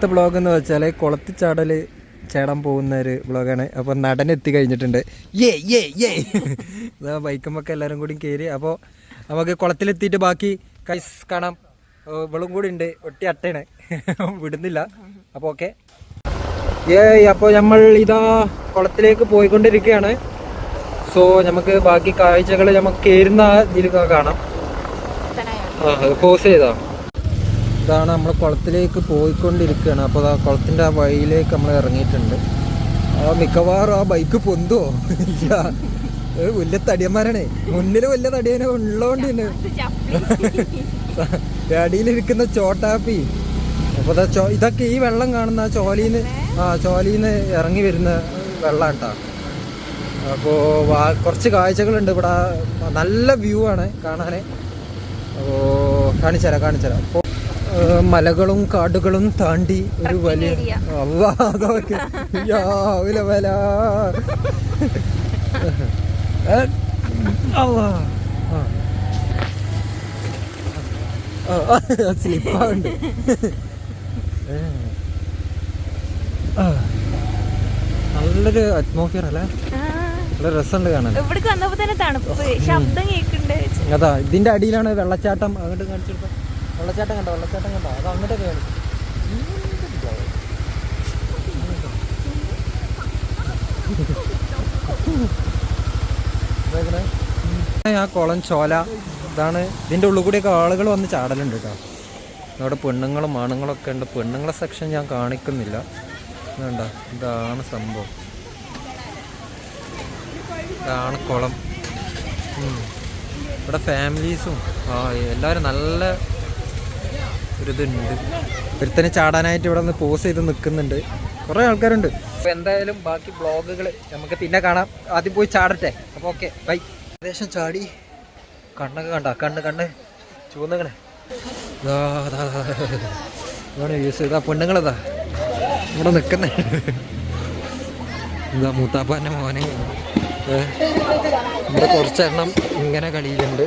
അടുത്ത ബ്ലോഗ് എന്ന് വെച്ചാൽ കുളത്തിച്ചാടൽ ചേടാൻ പോകുന്ന ഒരു ബ്ലോഗാണ് അപ്പോൾ നടൻ എത്തി കഴിഞ്ഞിട്ടുണ്ട്. ഏ ഏ ഏ ഇതാ ബൈക്കുമൊക്കെ എല്ലാവരും കൂടി കയറി അപ്പോൾ നമുക്ക് കുളത്തിലെത്തിയിട്ട് ബാക്കി കൈസ് കാണാം. ഇവളും കൂടി ഉണ്ട്. ഒട്ടി അട്ടയാണ്. വിടുന്നില്ല. അപ്പോൾ ഓക്കെ ഏ അപ്പോൾ നമ്മൾ ഇതാ കുളത്തിലേക്ക് പോയിക്കൊണ്ടിരിക്കുകയാണ്. സോ നമുക്ക് ബാക്കി കാഴ്ചകൾ നമുക്ക് കയറുന്ന ഇതിൽ കാണാം. ആ പോസ് ചെയ്തോ. ഇതാണ് നമ്മൾ കുളത്തിലേക്ക് പോയിക്കൊണ്ടിരിക്കുകയാണ്. അപ്പോൾ ആ കുളത്തിന്റെ ആ വഴിയിലേക്ക് നമ്മൾ ഇറങ്ങിയിട്ടുണ്ട്. ആ മിക്കവാറും ആ ബൈക്ക് പൊന്തോ ഇല്ല. വലിയ തടിയന്മാരാണേ. മുന്നിൽ വലിയ തടിയനെ ഉള്ളതുകൊണ്ട് തന്നെ അടിയിലിരിക്കുന്ന ചോട്ടാപ്പി. അപ്പോൾ അതാ ചോ ഇതൊക്കെ ഈ വെള്ളം കാണുന്ന ആ ചോലീന്ന് ആ ചോലീന്ന് ഇറങ്ങി വരുന്ന വെള്ളം കേട്ടോ അപ്പോൾ കുറച്ച് കാഴ്ചകളുണ്ട് ഇവിടെ. നല്ല വ്യൂ ആണ് കാണാൻ അപ്പോൾ കാണിച്ചുതരാം കാണിച്ചുതരാം. അപ്പോൾ മലകളും കാടുകളും താണ്ടി ഒരു വലിയ അതൊക്കെ വല. ആ. നല്ലൊരു അറ്റ്മോസ്ഫിയർ അല്ലേ? നല്ല രസമുണ്ട് കാണാൻ. ഇവിടേക്ക് വന്നപ്പോ തന്നെ തണുപ്പ്. ശബ്ദം കേൾക്കുന്നുണ്ട് അതാ ഇതിന്റെ അടിയിലാണ് വെള്ളച്ചാട്ടം. അങ്ങോട്ട് കാണിച്ചിട്ട് വെള്ളച്ചാട്ടം കണ്ടോ? വെള്ളച്ചാട്ടം കണ്ടോ? അത് അങ്ങോട്ടൊക്കെ കയറി ആ കുളം ചോല? ഇതാണ് ഇതിന്റെ ഉള്ളിൽ കൂടിയൊക്കെ ആളുകൾ വന്ന് ചാടലുണ്ട് കേട്ടോ. അവിടെ പെണ്ണുങ്ങളും ഒക്കെ ഉണ്ട്. പെണ്ണുങ്ങളെ സെക്ഷൻ ഞാൻ കാണിക്കുന്നില്ല. വേണ്ട ഇതാണ് സംഭവം. ഇതാണ് കുളം. ഇവിടെ ഫാമിലീസും എല്ലാവരും നല്ല ഒരു ഇതുണ്ട് ഒരുത്തനെ ചാടാനായിട്ട് ഇവിടെ നിന്ന് പോസ് ചെയ്ത് നിൽക്കുന്നുണ്ട്. കുറേ ആൾക്കാരുണ്ട്. അപ്പോൾ എന്തായാലും ബാക്കി ബ്ലോഗുകൾ നമുക്ക് പിന്നെ കാണാം. ആദ്യം പോയി ചാടട്ടെ. അപ്പോൾ ഓക്കെ ബൈ ഏകദേശം ചാടി. കണ്ണൊക്കെ കണ്ട? കണ്ണ് കണ്ണ്. ചുവന്നങ്ങനെ ഇതാ ഇതാ, ഇതാ. ഇതാണ് യൂസ് ഇതാ. പെണ്ണുങ്ങളതാ ഇവിടെ നിൽക്കുന്നേ. ഇതാ മൂത്താപ്പാന്റെ മോനെ. ഇവിടെ കുറച്ചെണ്ണം ഇങ്ങനെ കളിയിലുണ്ട്.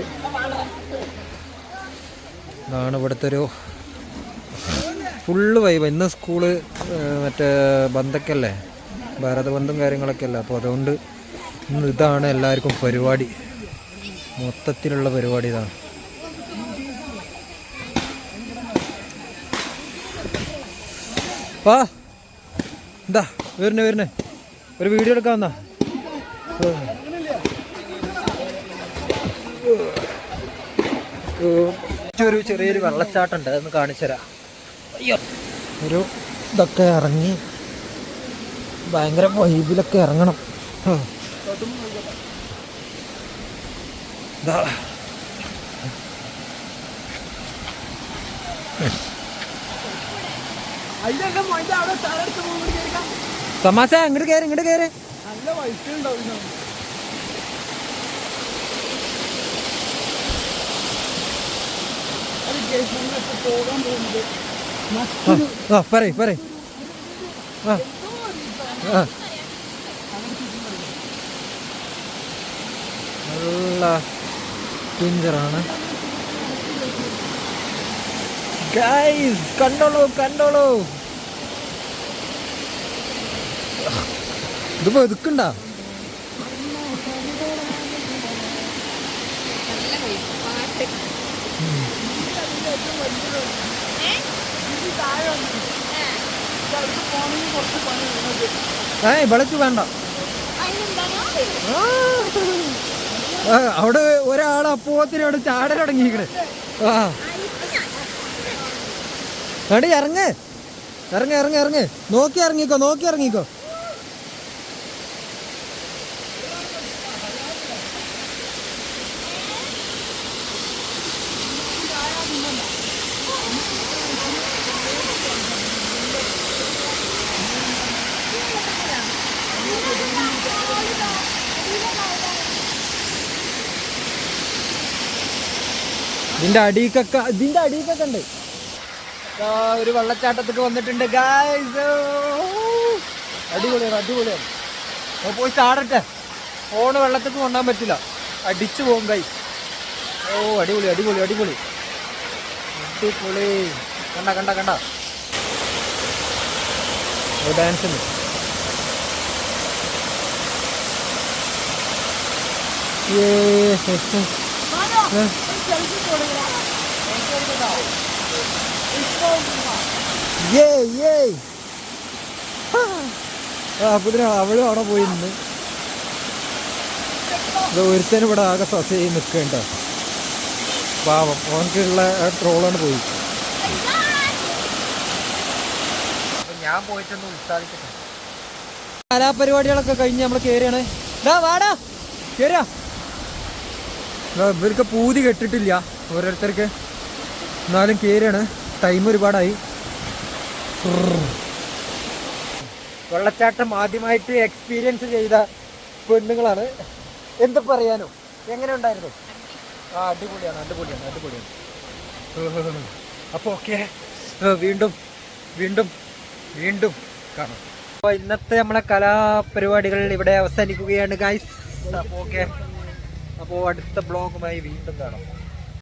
ഇതാണ് ഇവിടുത്തെ ഒരു ഫുള്ള് വൈബ് ഇന്ന് സ്കൂൾ മറ്റേ ബന്ധക്കല്ലേ? ഭാരതബന്ധം കാര്യങ്ങളൊക്കെ അല്ലേ അപ്പോൾ അതുകൊണ്ട് ഇന്ന് ഇതാണ് എല്ലാവർക്കും പരിപാടി. മൊത്തത്തിലുള്ള പരിപാടി ഇതാണ്. പാ എന്താ വരുന്നേ വരുന്നേ. ഒരു വീഡിയോ എടുക്കാൻ വന്നാ. ഒരു ചെറിയൊരു വെള്ളച്ചാട്ടം ഉണ്ട്. അതൊന്ന് കാണിച്ചു തരാം ഒരു ഇതൊക്കെ ഇറങ്ങി ഭയങ്കര വൈബിലൊക്കെ ഇറങ്ങണം. ഹ. അങ്ങോട്ട് തമാശ ഇങ്ങോട്ട് കയറി ഇങ്ങോട്ട് കയറി ആ പറയ് പറയ്. ആ. നല്ല ഡേഞ്ചറാണ് ഗൈസ് കണ്ടോളൂ കണ്ടോളൂ. ഇത് വെതുക്കണ്ട ഏ വേണ്ട. അവിടെ ഒരാൾ അപ്പൂവത്തിന് അവിടെ ചാടൽ തുടങ്ങിയിരിക്കണേ. ആ. എടി ഇറങ്ങ്. ഇറങ്ങ് ഇറങ്ങ് ഇറങ്ങ്. നോക്കി ഇറങ്ങിക്കോ നോക്കി ഇറങ്ങിക്കോ. ഇതിന്റെ അടിക്കൊക്കെ ഇതിന്റെ അടിക്കൊക്കെ ഉണ്ട്. ഒരു വെള്ളച്ചാട്ടത്തൊക്കെ വന്നിട്ടുണ്ട് ഗായ്സ് അടിപൊളിയാണ് അടിപൊളിയാണ്. പോയി ചാടട്ടെ. ഫോണ് വെള്ളത്തേക്ക് കൊണ്ടാൻ പറ്റില്ല. അടിച്ചു പോകും കൈ ഓ അടിപൊളി അടിപൊളി അടിപൊളി. അടിപൊളി. കണ്ട കണ്ട കണ്ട. ഡാൻസ് ഉണ്ട്. അപ്പത്തിന് അവളും അവിടെ പോയി നിന്ന്. ഒരുത്തനും ഇവിടെ ആകെ സസ് ചെയ്ത് നിൽക്കണ്ട പാവം. ഓനക്കുള്ള ട്രോളാണ് പോയി. ഞാൻ പോയിട്ടൊന്ന് ഉത്സാഹിക്കട്ടെ കലാപരിപാടികളൊക്കെ കഴിഞ്ഞ് നമ്മൾ കയറിയാണ് വാടാ. കേറാ ദാ ഇവർക്ക് പൂതി കെട്ടിട്ടില്ല. ഓരോരുത്തർക്ക് എന്നാലും കയറിയാണ് ടൈം ഒരുപാടായി. വെള്ളച്ചാട്ടം ആദ്യമായിട്ട് എക്സ്പീരിയൻസ് ചെയ്ത പെണ്ണുങ്ങളാണ്. എന്ത് പറയാനോ? എങ്ങനെ ഉണ്ടായിരുന്നു? ആ അടിപൊളിയാണ് അടിപൊളിയാണ് അടിപൊളിയാണ്. അപ്പോൾ ഓക്കെ വീണ്ടും വീണ്ടും വീണ്ടും കാണാം. അപ്പോൾ ഇന്നത്തെ നമ്മളെ കലാപരിപാടികൾ ഇവിടെ അവസാനിക്കുകയാണ് ഗായ്സ് അപ്പോൾ ഓക്കെ അപ്പോൾ അടുത്ത ബ്ലോഗുമായി വീണ്ടും കാണാം.